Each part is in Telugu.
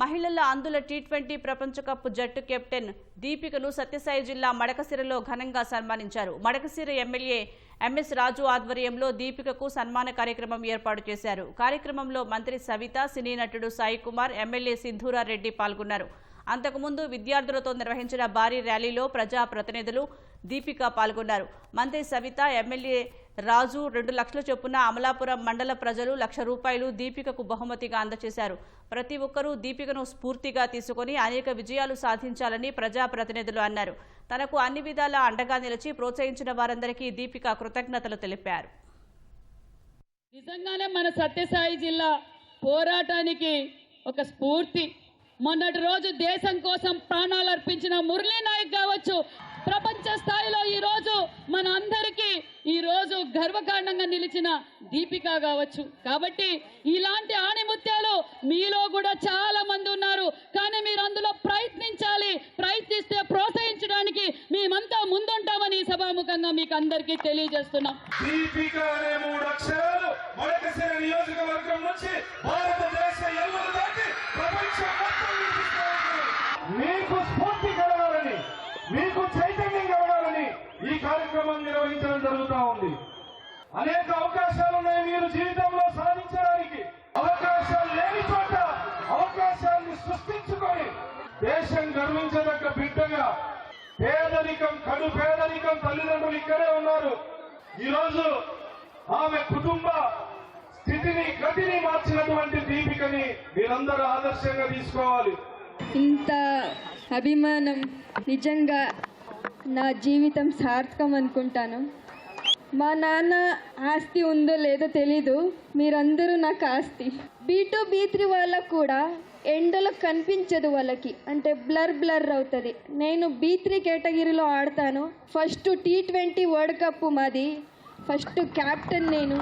మహిళల అందుల టీ ట్వంటీ ప్రపంచ కప్ జట్టు కెప్టెన్ దీపికను సత్యసాయి జిల్లా మడకసిరలో ఘనంగా సన్మానించారు. మడకసిర ఎమ్మెల్యే ఎంఎస్ రాజు ఆధ్వర్యంలో దీపికకు సన్మాన కార్యక్రమం ఏర్పాటు చేశారు. కార్యక్రమంలో మంత్రి సవిత సినీ నటుడు సాయి కుమార్ ఎమ్మెల్యే సింధూరారెడ్డి పాల్గొన్నారు. అంతకుముందు విద్యార్థులతో నిర్వహించిన భారీ ర్యాలీలో ప్రజా ప్రతినిధులు దీపిక పాల్గొన్నారు. మంత్రి సవిత ఎమ్మెల్యే రాజు రెండు లక్షల చొప్పున అమలాపురం మండల ప్రజలు లక్ష రూపాయలు దీపికకు బహుమతిగా అందజేశారు. ప్రతి ఒక్కరూ దీపికను స్ఫూర్తిగా తీసుకొని అనేక విజయాలు సాధించాలని ప్రజా ప్రతినిధులు అన్నారు. తనకు అన్ని విధాలా అండగా నిలిచి ప్రోత్సహించిన వారందరికీ దీపిక కృతజ్ఞతలు తెలిపారు. నిజంగానే మన సత్యసాయి జిల్లా పోరాటానికి ఒక స్ఫూర్తి. మొన్నటి రోజు దేశం కోసం ప్రాణాలు అర్పించిన మురళీ నాయక్ కావచ్చు ప్రపంచ మన అందరికీ ఈరోజు గర్వకారణంగా నిలిచిన దీపిక కావచ్చు. కాబట్టి ఇలాంటి ఆణిముత్యాలు మీలో కూడా చాలా మంది ఉన్నారు. కానీ మీరు అందులో ప్రయత్నించాలి. ప్రయత్నిస్తే ప్రోత్సహించడానికి మేమంతా ముందుంటామని ఈ సభాముఖంగా మీకు అందరికీ తెలియజేస్తున్నాం. దీపిక అనే మూడు అక్షరాలు నియోజకవర్గం నుంచి ఈ కార్యక్రమం నిర్వహించడం జరుగుతూ ఉంది. అనేక అవకాశాలు ఉన్నాయి మీరు జీవితంలో సాధించడానికి. అవకాశాలు లేని చోట అవకాశాన్ని సృష్టించుకొని దేశం గర్వించదగ్గ బిడ్డగా పేదరికం కడు పేదరికం తల్లిదండ్రులు ఇక్కడే ఉన్నారు. ఈరోజు ఆమె కుటుంబ స్థితిని గతిని మార్చినటువంటి దీపికని మీరందరూ ఆదర్శంగా తీసుకోవాలి. ఇంత అభిమానం నిజంగా నా జీవితం సార్థకం అనుకుంటాను. మా నాన్న ఆస్తి ఉందో లేదో తెలీదు. మీరందరూ నాకు ఆస్తి. బీ టూ బీ త్రీ వాళ్ళకు కూడా ఎండలో కనిపించదు వాళ్ళకి. అంటే బ్లర్ బ్లర్ అవుతుంది. నేను బీ త్రీ కేటగిరీలో ఆడతాను. First T twenty world cup మాది. ఫస్ట్ క్యాప్టెన్ నేను.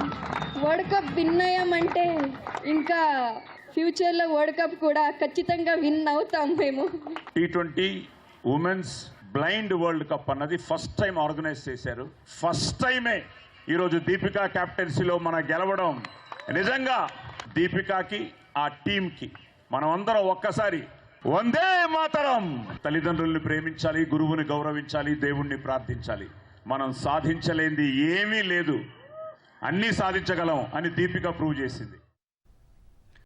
వరల్డ్ కప్ విన్ అయ్యామంటే ఇంకా ఫ్యూచర్లో వరల్డ్ కప్ కూడా ఖచ్చితంగా విన్ అవుతాం మేము. T twenty women's blind world cup అన్నది ఫస్ట్ టైం ఆర్గనైజ్ చేశారు. ఫస్ట్ టైమే ఈరోజు దీపికా క్యాప్టెన్సీలో మన గెలవడం. నిజంగా దీపికాకి ఆ టీంకి మనం అందరం ఒక్కసారి వందే మాతరం. తల్లిదండ్రుల్ని ప్రేమించాలి గురువుని గౌరవించాలి దేవుణ్ణి ప్రార్థించాలి. మనం సాధించలేంది ఏమీ లేదు. అన్నీ సాధించగలం అని దీపిక ప్రూవ్ చేసింది.